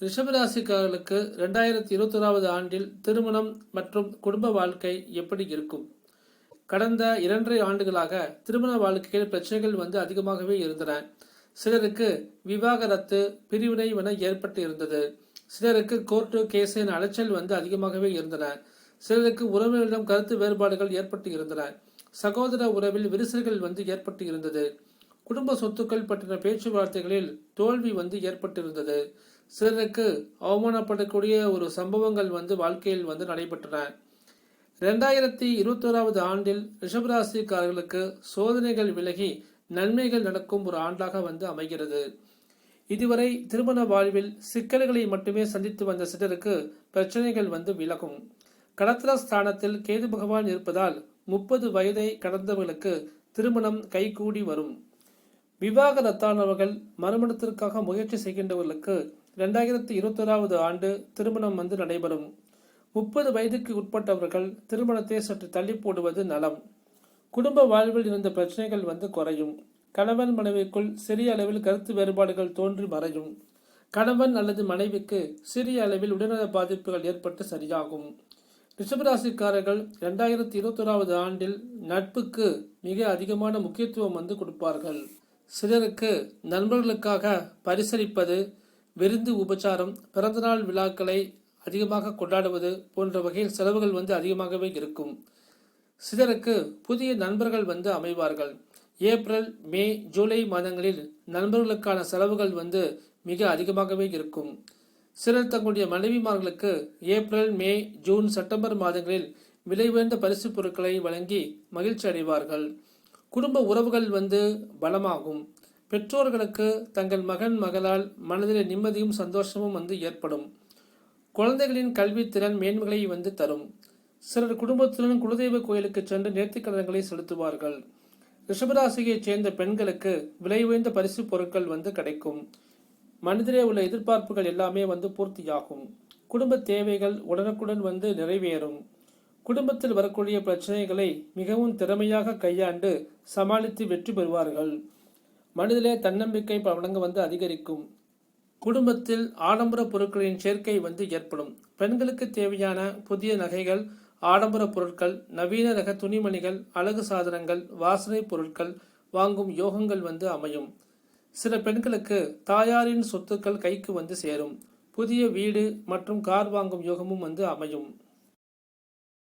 ரிஷபராசிக்காரர்களுக்கு ரெண்டாயிரத்தி இருபத்தொராவது ஆண்டில் திருமணம் மற்றும் குடும்ப வாழ்க்கை எப்படி இருக்கும்? கடந்த இரண்டரை ஆண்டுகளாக திருமண வாழ்க்கையில் பிரச்சனைகள் வந்து அதிகமாகவே இருந்தன. சிலருக்கு விவாகரத்து பிரிவினை என ஏற்பட்டு இருந்தது. சிலருக்கு கோர்ட்டு கேஸ் என அலைச்சல் வந்து அதிகமாகவே இருந்தன. சிலருக்கு உறவுகளிடம் கருத்து வேறுபாடுகள் ஏற்பட்டு இருந்தன. சகோதர உறவில் விரிசல்கள் வந்து ஏற்பட்டு இருந்தது. குடும்ப சொத்துக்கள் பற்றின பேச்சுவார்த்தைகளில் தோல்வி வந்து ஏற்பட்டிருந்தது. சிலருக்கு அவமானப்படக்கூடிய ஒரு சம்பவங்கள் வந்து வாழ்க்கையில் வந்து நடைபெற்றன. ரெண்டாயிரத்தி இருபத்தோராவது ஆண்டில் ரிஷபராசிக்காரர்களுக்கு சோதனைகள் விலகி நன்மைகள் நடக்கும் ஒரு ஆண்டாக வந்து அமைகிறது. இதுவரை திருமண வாழ்வில் சிக்கல்களை மட்டுமே சந்தித்து வந்த சிலருக்கு பிரச்சனைகள் வந்து விலகும். கடத்திர ஸ்தானத்தில் கேது பகவான் இருப்பதால் முப்பது வயதை கடந்தவர்களுக்கு திருமணம் கைகூடி வரும். விவாகரத்தானவர்கள் மறுமணத்திற்காக முயற்சி செய்கின்றவர்களுக்கு ரெண்டாயிரத்தி இருபத்தோராவது ஆண்டு திருமணம் வந்து நடைபெறும். முப்பது வயதுக்கு உட்பட்டவர்கள் திருமணத்தை சற்று தள்ளி போடுவது நலம். குடும்ப வாழ்வில் இருந்த பிரச்சனைகள் வந்து குறையும். கணவன் மனைவிக்குள் சிறிய அளவில் கருத்து வேறுபாடுகள் தோன்றி மறையும். கணவன் அல்லது மனைவிக்கு சிறிய அளவில் உடல்நல பாதிப்புகள் ஏற்பட்டு சரியாகும். ரிஷபராசிக்காரர்கள் இரண்டாயிரத்தி இருபத்தோராவது ஆண்டில் நட்புக்கு மிக அதிகமான முக்கியத்துவம் வந்து கொடுப்பார்கள். சிலருக்கு நண்பர்களுக்காக பரிசளிப்பது விருந்து உபச்சாரம் பிறந்தநாள் விழாக்களை அதிகமாக கொண்டாடுவது போன்ற வகையில் செலவுகள் வந்து அதிகமாகவே இருக்கும். சிலருக்கு புதிய நண்பர்கள் வந்து அமைவார்கள். ஏப்ரல் மே ஜூலை மாதங்களில் நண்பர்களுக்கான செலவுகள் வந்து மிக அதிகமாகவே இருக்கும். சிலர் தங்களுடைய மனைவிமார்களுக்கு ஏப்ரல் மே ஜூன் செப்டம்பர் மாதங்களில் விலை உயர்ந்த பரிசு பொருட்களை வழங்கி மகிழ்ச்சி அடைவார்கள் குடும்ப உறவுகள் வந்து பலமாகும். பெற்றோர்களுக்கு தங்கள் மகன் மகளால் மனதில் நிம்மதியும் சந்தோஷமும் வந்து ஏற்படும். குழந்தைகளின் கல்வித்திறன் மேன்மைகளை வந்து தரும். சிலர் குடும்பத்துடன் குலதெய்வ கோயிலுக்கு சென்று நேர்த்திக்கடன்களை செலுத்துவார்கள். ரிஷபராசியைச் சேர்ந்த பெண்களுக்கு விலை உயர்ந்த பரிசு பொருட்கள் வந்து கிடைக்கும். மனிதரே உள்ள எதிர்பார்ப்புகள் எல்லாமே வந்து பூர்த்தியாகும். குடும்ப தேவைகள் உடனுக்குடன் வந்து நிறைவேறும். குடும்பத்தில் வரக்கூடிய பிரச்சனைகளை மிகவும் திறமையாக கையாண்டு சமாளித்து வெற்றி பெறுவார்கள். மனிதலே தன்னம்பிக்கை வழங்க வந்து அதிகரிக்கும். குடும்பத்தில் ஆடம்பர பொருட்களின் சேர்க்கை வந்து ஏற்படும். பெண்களுக்கு தேவையான புதிய நகைகள் ஆடம்பர பொருட்கள் நவீன ரக துணிமணிகள் அழகு சாதனங்கள் வாசனை பொருட்கள் வாங்கும் யோகங்கள் வந்து அமையும். சில பெண்களுக்கு தாயாரின் சொத்துக்கள் கைக்கு வந்து சேரும். புதிய வீடு மற்றும் கார் வாங்கும் யோகமும் வந்து அமையும்.